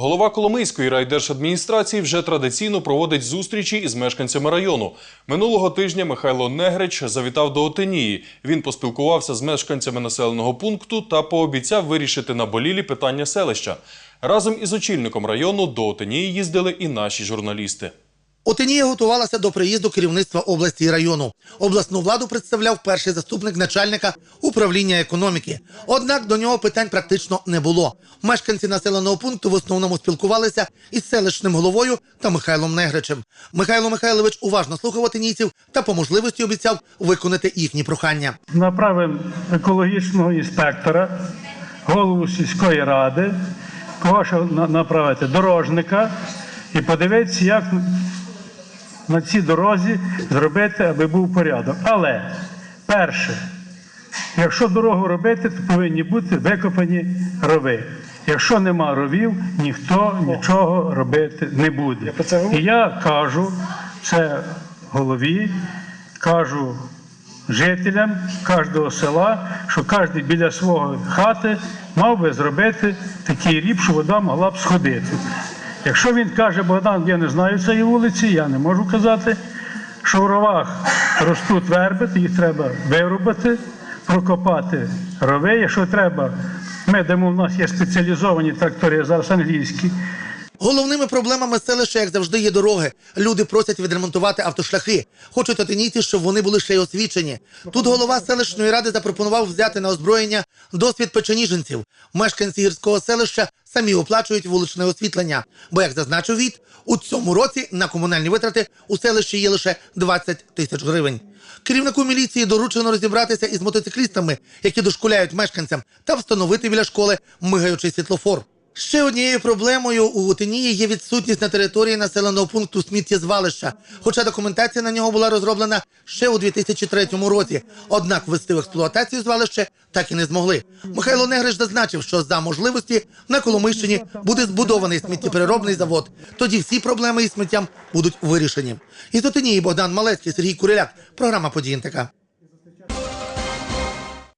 Голова Коломийської райдержадміністрації вже традиційно проводить зустрічі із мешканцями району. Минулого тижня Михайло Негрич завітав до Отинії. Він поспілкувався з мешканцями населеного пункту та пообіцяв вирішити наболілі питання селища. Разом із очільником району до Отинії їздили і наші журналісти. Отинія готувалася до приїзду керівництва області і району. Обласну владу представляв перший заступник начальника управління економіки. Однак до нього питань практично не було. Мешканці населеного пункту в основному спілкувалися із селищним головою та Михайлом Негричем. Михайло Михайлович уважно слухав отинійців та по можливості обіцяв виконати їхні прохання. Направимо екологічного інспектора, голову сільської ради, кого направити дорожника і подивитися, як на цій дорозі зробити, аби був порядок. Але перше, якщо дорогу робити, то повинні бути викопані рови. Якщо нема ровів, ніхто нічого робити не буде. І я кажу, це голові, кажу жителям кожного села, що кожен біля свого хати мав би зробити такий ріб, що вода могла б сходити. Якщо він каже, Богдан, я не знаю цієї вулиці, я не можу казати, що в ровах ростуть верби, їх треба вирубати, прокопати рови. Якщо треба, ми, де у нас є спеціалізовані трактори, зараз англійські, Головними проблемами селища, як завжди, є дороги. Люди просять відремонтувати автошляхи. Хочуть отинійці, щоб вони були ще й освічені. Тут голова селищної ради запропонував взяти на озброєння досвід печеніженців. Мешканці гірського селища самі оплачують вуличне освітлення. Бо, як зазначив Віт, у цьому році на комунальні витрати у селищі є лише 20 тисяч гривень. Керівнику міліції доручено розібратися із мотоциклістами, які дошкуляють мешканцям, та встановити біля школи мигаючий світлофор. Ще однією проблемою у Отинії є відсутність на території населеного пункту сміттєзвалища, хоча документація на нього була розроблена ще у 2003 році. Однак ввести в експлуатацію звалище так і не змогли. Михайло Негриш зазначив, що за можливості на Коломийщині буде збудований сміттєпереробний завод. Тоді всі проблеми із сміттям будуть вирішені. Із Отинії Богдан Малецький, Сергій Куриляк. Програма «Події НТК».